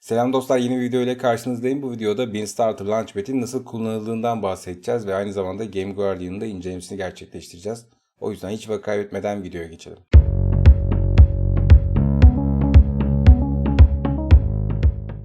Selam dostlar yeni bir video ile karşınızdayım. Bu videoda Beanstarter Launchpad'in nasıl kullanıldığından bahsedeceğiz ve aynı zamanda Game Guardian'ın da incelemesini gerçekleştireceğiz. O yüzden hiç vakit kaybetmeden videoya geçelim.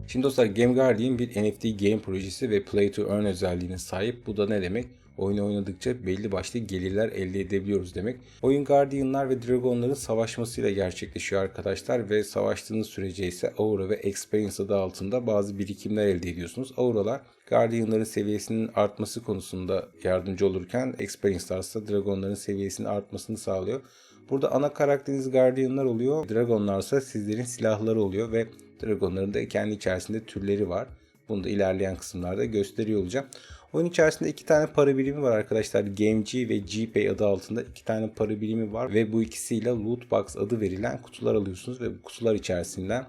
Şimdi dostlar Game Guardian bir NFT game projesi ve Play to Earn özelliğine sahip. Bu da ne demek? Oyunu oynadıkça belli başlı gelirler elde edebiliyoruz demek. Oyun Guardianlar ve Dragonların savaşmasıyla gerçekleşiyor arkadaşlar ve savaştığınız sürece ise Aura ve Experience adı altında bazı birikimler elde ediyorsunuz. Auralar Guardianların seviyesinin artması konusunda yardımcı olurken Experience'lar ise Dragonların seviyesinin artmasını sağlıyor. Burada ana karakteriniz Guardianlar oluyor. Dragonlar ise sizlerin silahları oluyor ve Dragonların da kendi içerisinde türleri var. Bunu da ilerleyen kısımlarda gösteriyor olacağım. Oyun içerisinde iki tane para birimi var arkadaşlar. GameG ve GPay adı altında iki tane para birimi var. Ve bu ikisiyle Loot Box adı verilen kutular alıyorsunuz. Ve bu kutular içerisinden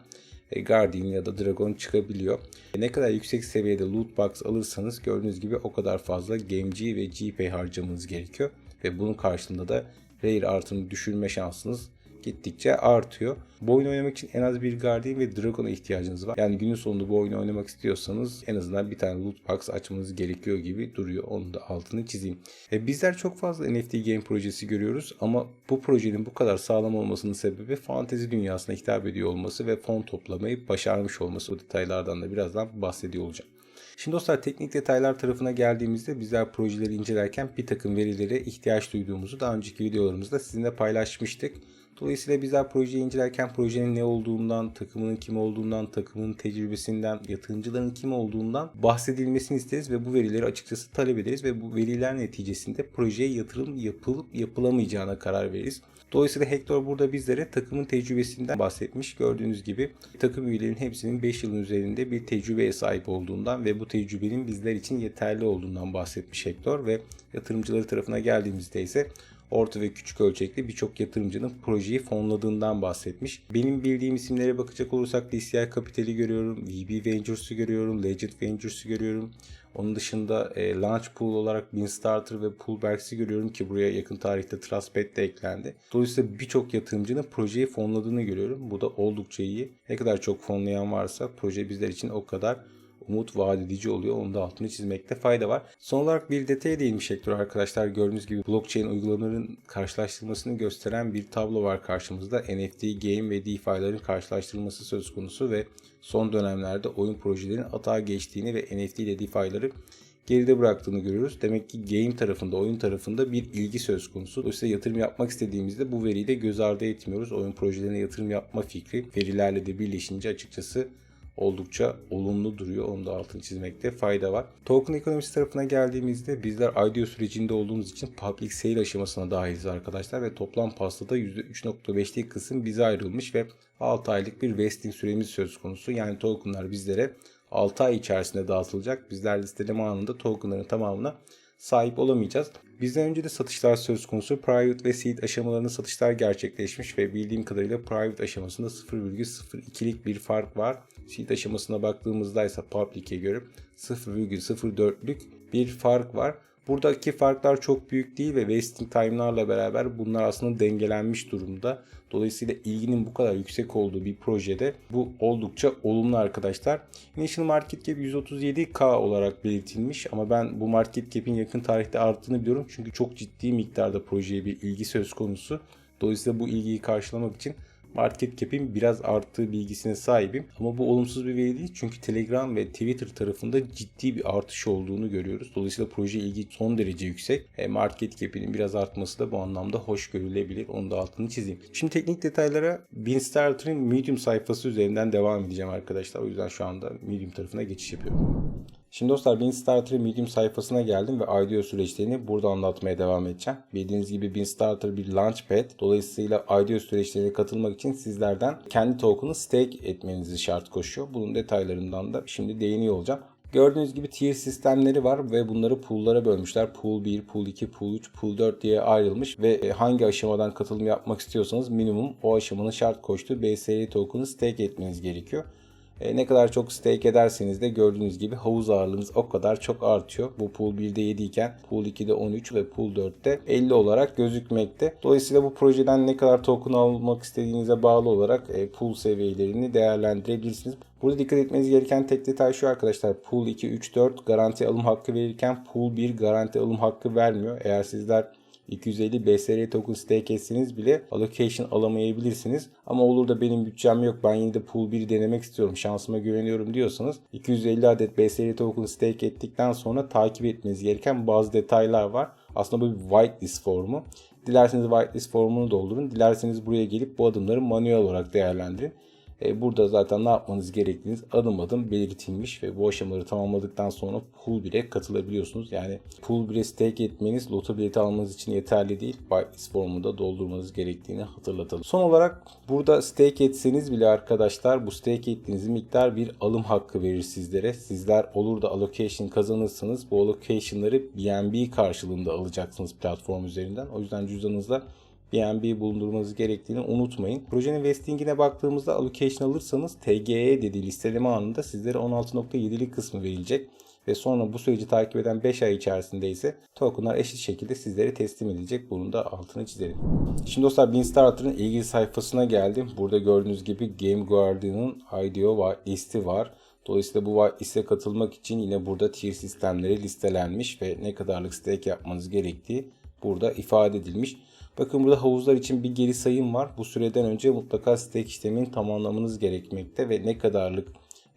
e, Guardian ya da Dragon çıkabiliyor. E, Ne kadar yüksek seviyede Loot Box alırsanız gördüğünüz gibi o kadar fazla GameG ve GPay harcamanız gerekiyor. Ve bunun karşılığında da Rare artıını düşürme şansınız gittikçe artıyor. Bu oyunu oynamak için en az bir Guardian ve Dragon'a ihtiyacınız var. Yani günün sonunda bu oyunu oynamak istiyorsanız en azından bir tane loot box açmanız gerekiyor gibi duruyor. Onu da altını çizeyim. E bizler çok fazla NFT game projesi görüyoruz ama bu projenin bu kadar sağlam olmasının sebebi fantezi dünyasına hitap ediyor olması ve fon toplamayı başarmış olması. Bu detaylardan da birazdan bahsediyor olacağım. Şimdi dostlar teknik detaylar tarafına geldiğimizde bizler projeleri incelerken bir takım verilere ihtiyaç duyduğumuzu daha önceki videolarımızda sizinle paylaşmıştık. Dolayısıyla bizler projeyi incelerken projenin ne olduğundan, takımının kim olduğundan, takımın tecrübesinden, yatırımcıların kim olduğundan bahsedilmesini isteriz ve bu verileri açıkçası talep ederiz ve bu veriler neticesinde projeye yatırım yapılıp yapılamayacağına karar veririz. Dolayısıyla Hector burada bizlere takımın tecrübesinden bahsetmiş. Gördüğünüz gibi takım üyelerinin hepsinin 5 yılın üzerinde bir tecrübeye sahip olduğundan ve bu tecrübenin bizler için yeterli olduğundan bahsetmiş Hector ve yatırımcıları tarafına geldiğimizde ise orta ve küçük ölçekli birçok yatırımcının projeyi fonladığından bahsetmiş. Benim bildiğim isimlere bakacak olursak DCI Capital'i görüyorum, VB Ventures'ı görüyorum, Legend Ventures'ı görüyorum. Onun dışında e, Launch Pool olarak Beanstarter ve Poolbergs'i görüyorum ki buraya yakın tarihte Trustpad de eklendi. Dolayısıyla birçok yatırımcının projeyi fonladığını görüyorum. Bu da oldukça iyi. Ne kadar çok fonlayan varsa proje bizler için o kadar umut vaat edici oluyor. Onun da altını çizmekte fayda var. Son olarak bir detaya değinmiş Hector arkadaşlar. Gördüğünüz gibi blockchain uygulamaların karşılaştırılmasını gösteren bir tablo var karşımızda. NFT, game ve DeFi'ların karşılaştırılması söz konusu ve son dönemlerde oyun projelerinin atağa geçtiğini ve NFT ile DeFi'ları geride bıraktığını görüyoruz. Demek ki game tarafında, oyun tarafında bir ilgi söz konusu. Dolayısıyla yatırım yapmak istediğimizde bu veriyi de göz ardı etmiyoruz. Oyun projelerine yatırım yapma fikri verilerle de birleşince açıkçası oldukça olumlu duruyor. Onu da altını çizmekte fayda var. Token ekonomisi tarafına geldiğimizde bizler IDO sürecinde olduğumuz için public sale aşamasına dahiliz arkadaşlar ve toplam pastada %3.5'lik kısım bize ayrılmış ve 6 aylık bir vesting süremiz söz konusu. Yani tokenlar bizlere 6 ay içerisinde dağıtılacak. Bizler listeleme anında tokenların tamamına sahip olamayacağız. Bizden önce de satışlar söz konusu. Private ve seed aşamalarında satışlar gerçekleşmiş ve bildiğim kadarıyla private aşamasında 0,02'lik bir fark var. Seed aşamasına baktığımızda ise public'e göre 0,04'lük bir fark var. Buradaki farklar çok büyük değil ve vesting time'larla beraber bunlar aslında dengelenmiş durumda. Dolayısıyla ilginin bu kadar yüksek olduğu bir projede bu oldukça olumlu arkadaşlar. Initial Market Cap 137k olarak belirtilmiş ama ben bu Market Cap'in yakın tarihte arttığını biliyorum. Çünkü çok ciddi miktarda projeye bir ilgi söz konusu. Dolayısıyla bu ilgiyi karşılamak için market cap'in biraz arttığı bilgisine sahibim. Ama bu olumsuz bir veri değil çünkü Telegram ve Twitter tarafında ciddi bir artış olduğunu görüyoruz. Dolayısıyla proje ilgi son derece yüksek. E, market cap'inin biraz artması da bu anlamda hoş görülebilir. Onu da altını çizeyim. Şimdi teknik detaylara Beanstarter'ın Medium sayfası üzerinden devam edeceğim arkadaşlar. O yüzden şu anda Medium tarafına geçiş yapıyorum. Şimdi dostlar Beanstarter Medium sayfasına geldim ve IDO süreçlerini burada anlatmaya devam edeceğim. Bildiğiniz gibi Beanstarter bir launchpad. Dolayısıyla IDO süreçlerine katılmak için sizlerden kendi token'ı stake etmenizi şart koşuyor. Bunun detaylarından da şimdi değiniyor olacağım. Gördüğünüz gibi tier sistemleri var ve bunları pool'lara bölmüşler. Pool 1, Pool 2, Pool 3, Pool 4 diye ayrılmış ve hangi aşamadan katılım yapmak istiyorsanız minimum o aşamanın şart koştuğu BSR token'ı stake etmeniz gerekiyor. E, ne kadar çok stake ederseniz de gördüğünüz gibi havuz ağırlığınız o kadar çok artıyor. Bu pool 1'de 7 iken pool 2'de 13 ve pool 4'te 50 olarak gözükmekte. Dolayısıyla bu projeden ne kadar token almak istediğinize bağlı olarak e, pool seviyelerini değerlendirebilirsiniz. Burada dikkat etmeniz gereken tek detay şu arkadaşlar. Pool 2, 3, 4 garanti alım hakkı verirken Pool 1 garanti alım hakkı vermiyor. Eğer sizler 250 BSR token stake etseniz bile allocation alamayabilirsiniz. Ama olur da benim bütçem yok ben yine de pool 1 denemek istiyorum şansıma güveniyorum diyorsanız 250 adet BSR token stake ettikten sonra takip etmeniz gereken bazı detaylar var. Aslında bu bir whitelist formu. Dilerseniz whitelist formunu doldurun. Dilerseniz buraya gelip bu adımları manuel olarak değerlendirin. E, burada zaten ne yapmanız gerektiğiniz adım adım belirtilmiş ve bu aşamaları tamamladıktan sonra pool 1'e katılabiliyorsunuz. Yani pool 1'e stake etmeniz loto bileti almanız için yeterli değil. Whitelist formunda doldurmanız gerektiğini hatırlatalım. Son olarak burada stake etseniz bile arkadaşlar bu stake ettiğiniz miktar bir alım hakkı verir sizlere. Sizler olur da allocation kazanırsanız bu allocation'ları BNB karşılığında alacaksınız platform üzerinden. O yüzden cüzdanınızda BNB bulundurmanız gerektiğini unutmayın. Projenin vestingine baktığımızda allocation alırsanız TGE dediği listeleme anında sizlere 16.7'lik kısmı verilecek ve sonra bu süreci takip eden 5 ay içerisinde ise tokenlar eşit şekilde sizlere teslim edilecek. Bunun da altını çizelim. Şimdi dostlar Beanstarter'ın ilgili sayfasına geldim. Burada gördüğünüz gibi Game Guardian'ın IDO listi var. Dolayısıyla bu liste katılmak için yine burada tier sistemleri listelenmiş ve ne kadarlık stake yapmanız gerektiği burada ifade edilmiş. Bakın burada havuzlar için bir geri sayım var. Bu süreden önce mutlaka stake işlemini tamamlamanız gerekmekte ve ne kadarlık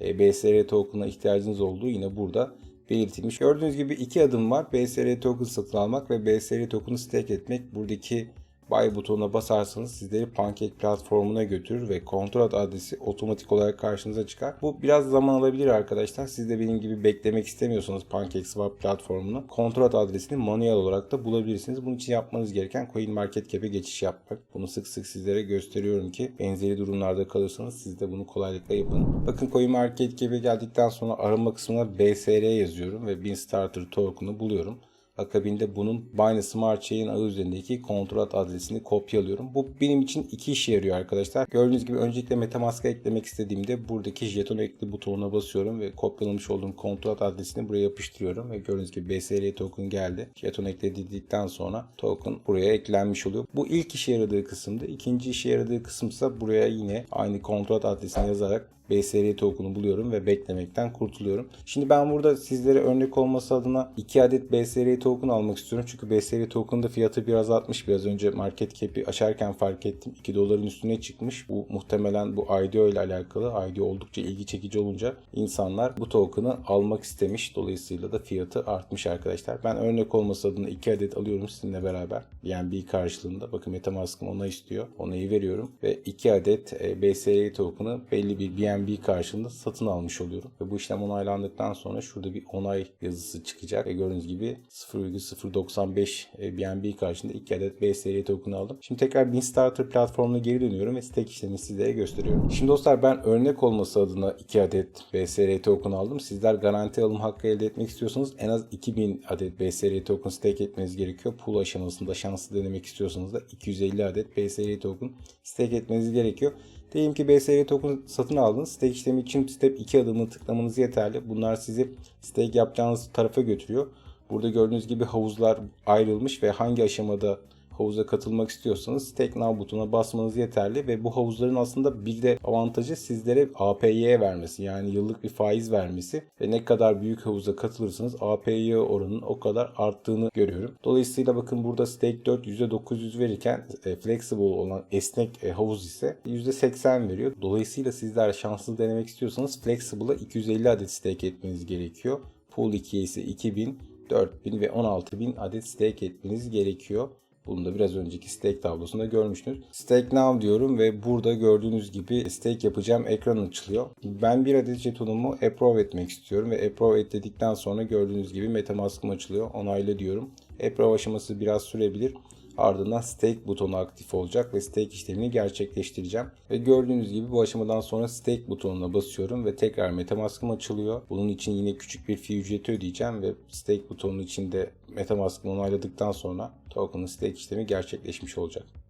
e, BSR token'a ihtiyacınız olduğu yine burada belirtilmiş. Gördüğünüz gibi iki adım var. BSR token satın almak ve BSR token'ı stake etmek. Buradaki Buy butonuna basarsanız sizleri Pancake platformuna götürür ve kontrat adresi otomatik olarak karşınıza çıkar. Bu biraz zaman alabilir arkadaşlar. Siz de benim gibi beklemek istemiyorsanız PancakeSwap platformunu kontrat adresini manuel olarak da bulabilirsiniz. Bunun için yapmanız gereken CoinMarketCap'e geçiş yapmak. Bunu sık sık sizlere gösteriyorum ki benzeri durumlarda kalırsanız siz de bunu kolaylıkla yapın. Bakın CoinMarketCap'e geldikten sonra arama kısmına BSR yazıyorum ve BeanStarter token'ı buluyorum. Akabinde bunun Binance Smart Chain ağı üzerindeki kontrat adresini kopyalıyorum. Bu benim için iki işe yarıyor arkadaşlar. Gördüğünüz gibi öncelikle Metamask'a eklemek istediğimde buradaki jeton ekli butonuna basıyorum ve kopyalamış olduğum kontrat adresini buraya yapıştırıyorum ve gördüğünüz gibi BSR token geldi. Jeton ekledikten sonra token buraya eklenmiş oluyor. Bu ilk işe yaradığı kısımdı. İkinci işe yaradığı kısımsa buraya yine aynı kontrat adresini yazarak BSR token'u buluyorum ve beklemekten kurtuluyorum. Şimdi ben burada sizlere örnek olması adına 2 adet BSR token almak istiyorum. Çünkü BSR token da fiyatı biraz artmış. Biraz önce market cap'i açarken fark ettim. 2 doların üstüne çıkmış. Bu muhtemelen bu IDO ile alakalı. IDO oldukça ilgi çekici olunca insanlar bu token'ı almak istemiş. Dolayısıyla da fiyatı artmış arkadaşlar. Ben örnek olması adına 2 adet alıyorum sizinle beraber. BNB karşılığında. Bakın Metamask'ım ona istiyor. Onayı veriyorum. Ve 2 adet e, BSR token'ı belli bir BNB BNB karşılığında satın almış oluyorum. Ve bu işlem onaylandıktan sonra şurada bir onay yazısı çıkacak. Ve gördüğünüz gibi 0,095 BNB karşılığında 2 adet BSR token aldım. Şimdi tekrar BeanStarter platformuna geri dönüyorum ve stake işlemini sizlere gösteriyorum. Şimdi dostlar ben örnek olması adına 2 adet BSR token aldım. Sizler garanti alım hakkı elde etmek istiyorsanız en az 2000 adet BSR token stake etmeniz gerekiyor. Pool aşamasında şanslı denemek istiyorsanız da 250 adet BSR token stake etmeniz gerekiyor. Diyelim ki BSR token satın aldınız. Stake işlemi için step 2 adımını tıklamanız yeterli. Bunlar sizi stake yapacağınız tarafa götürüyor. Burada gördüğünüz gibi havuzlar ayrılmış ve hangi aşamada havuza katılmak istiyorsanız Stake Now butonuna basmanız yeterli ve bu havuzların aslında bir de avantajı sizlere APY vermesi yani yıllık bir faiz vermesi ve ne kadar büyük havuza katılırsanız APY oranının o kadar arttığını görüyorum. Dolayısıyla bakın burada Stake 4 %900 verirken e, flexible olan esnek e, havuz ise %80 veriyor. Dolayısıyla sizler şanslı denemek istiyorsanız Flexible'a 250 adet stake etmeniz gerekiyor. Pool 2'ye ise 2000, 4000 ve 16000 adet stake etmeniz gerekiyor. Bunu da biraz önceki stake tablosunda görmüştünüz. Stake now diyorum ve burada gördüğünüz gibi stake yapacağım ekran açılıyor. Ben bir adet jetonumu approve etmek istiyorum ve approve et dedikten sonra gördüğünüz gibi metamask'ım açılıyor. Onayla diyorum. Approve aşaması biraz sürebilir. Ardından stake butonu aktif olacak ve stake işlemini gerçekleştireceğim. Ve gördüğünüz gibi bu aşamadan sonra stake butonuna basıyorum ve tekrar Metamask'ım açılıyor. Bunun için yine küçük bir fee ücreti ödeyeceğim ve stake butonunun içinde Metamask'ımı onayladıktan sonra token'ın stake işlemi gerçekleşmiş olacak.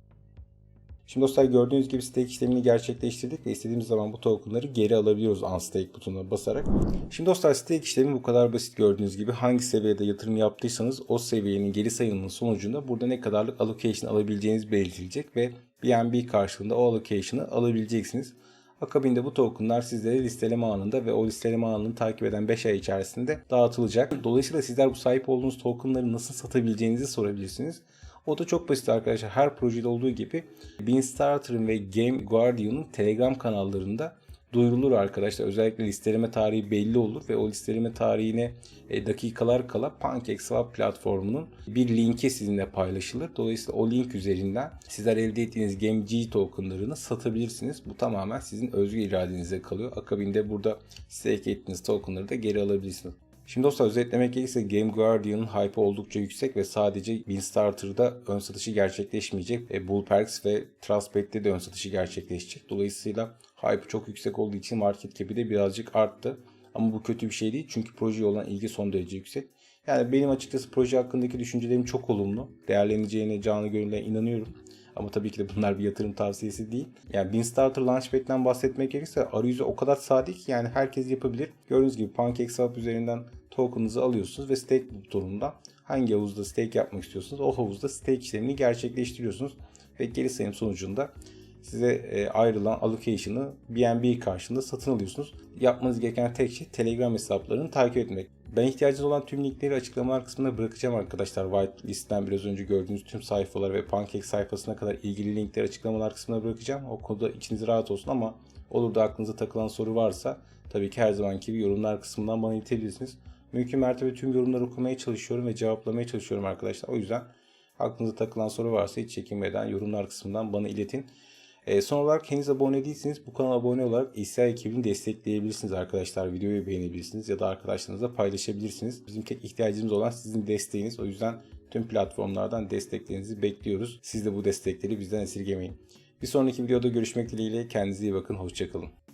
Şimdi dostlar gördüğünüz gibi stake işlemini gerçekleştirdik ve istediğimiz zaman bu tokenları geri alabiliyoruz unstake butonuna basarak. Şimdi dostlar stake işlemi bu kadar basit gördüğünüz gibi hangi seviyede yatırım yaptıysanız o seviyenin geri sayımının sonucunda burada ne kadarlık allocation alabileceğiniz belirtilecek ve BNB karşılığında o allocation'ı alabileceksiniz. Akabinde bu tokenlar sizlere listeleme anında ve o listeleme anını takip eden 5 ay içerisinde dağıtılacak. Dolayısıyla sizler bu sahip olduğunuz tokenları nasıl satabileceğinizi sorabilirsiniz. O da çok basit arkadaşlar. Her projede olduğu gibi Beanstarter'ın ve Game Guardian'ın Telegram kanallarında duyurulur arkadaşlar. Özellikle listeleme tarihi belli olur ve o listeleme tarihine e, dakikalar kala PancakeSwap platformunun bir linki sizinle paylaşılır. Dolayısıyla o link üzerinden sizler elde ettiğiniz GameG tokenlarını satabilirsiniz. Bu tamamen sizin özgür iradenize kalıyor. Akabinde burada stake ettiğiniz tokenları da geri alabilirsiniz. Şimdi dostlar özetlemek gerekirse Game Guardian'ın hype oldukça yüksek ve sadece Beanstarter'da ön satışı gerçekleşmeyecek. E, Bullperks ve Trustback'te de ön satışı gerçekleşecek. Dolayısıyla hype çok yüksek olduğu için market cap'i de birazcık arttı. Ama bu kötü bir şey değil çünkü projeye olan ilgi son derece yüksek. Yani benim açıkçası proje hakkındaki düşüncelerim çok olumlu. Değerleneceğine canlı gönülden inanıyorum. Ama tabii ki de bunlar bir yatırım tavsiyesi değil. Yani Beanstarter Launchpad'den bahsetmek gerekirse arayüzü o kadar sade ki yani herkes yapabilir. Gördüğünüz gibi PancakeSwap üzerinden token'ınızı alıyorsunuz ve stake butonundan hangi havuzda stake yapmak istiyorsunuz o havuzda stake işlemini gerçekleştiriyorsunuz. Ve geri sayım sonucunda size e, ayrılan allocation'ı BNB karşılığında satın alıyorsunuz. Yapmanız gereken tek şey Telegram hesaplarını takip etmek. Ben ihtiyacınız olan tüm linkleri açıklamalar kısmına bırakacağım arkadaşlar. Whitelist'ten biraz önce gördüğünüz tüm sayfalar ve Pancake sayfasına kadar ilgili linkleri açıklamalar kısmına bırakacağım. O konuda içiniz rahat olsun ama olur da aklınıza takılan soru varsa tabii ki her zamanki gibi yorumlar kısmından bana iletebilirsiniz. Mümkün mertebe tüm yorumları okumaya çalışıyorum ve cevaplamaya çalışıyorum arkadaşlar. O yüzden aklınıza takılan soru varsa hiç çekinmeden yorumlar kısmından bana iletin. E, son olarak henüz abone değilseniz bu kanala abone olarak İSA ekibini destekleyebilirsiniz arkadaşlar. Videoyu beğenebilirsiniz ya da arkadaşlarınızla paylaşabilirsiniz. Bizim tek ihtiyacımız olan sizin desteğiniz. O yüzden tüm platformlardan desteklerinizi bekliyoruz. Siz de bu destekleri bizden esirgemeyin. Bir sonraki videoda görüşmek dileğiyle. Kendinize iyi bakın. Hoşçakalın.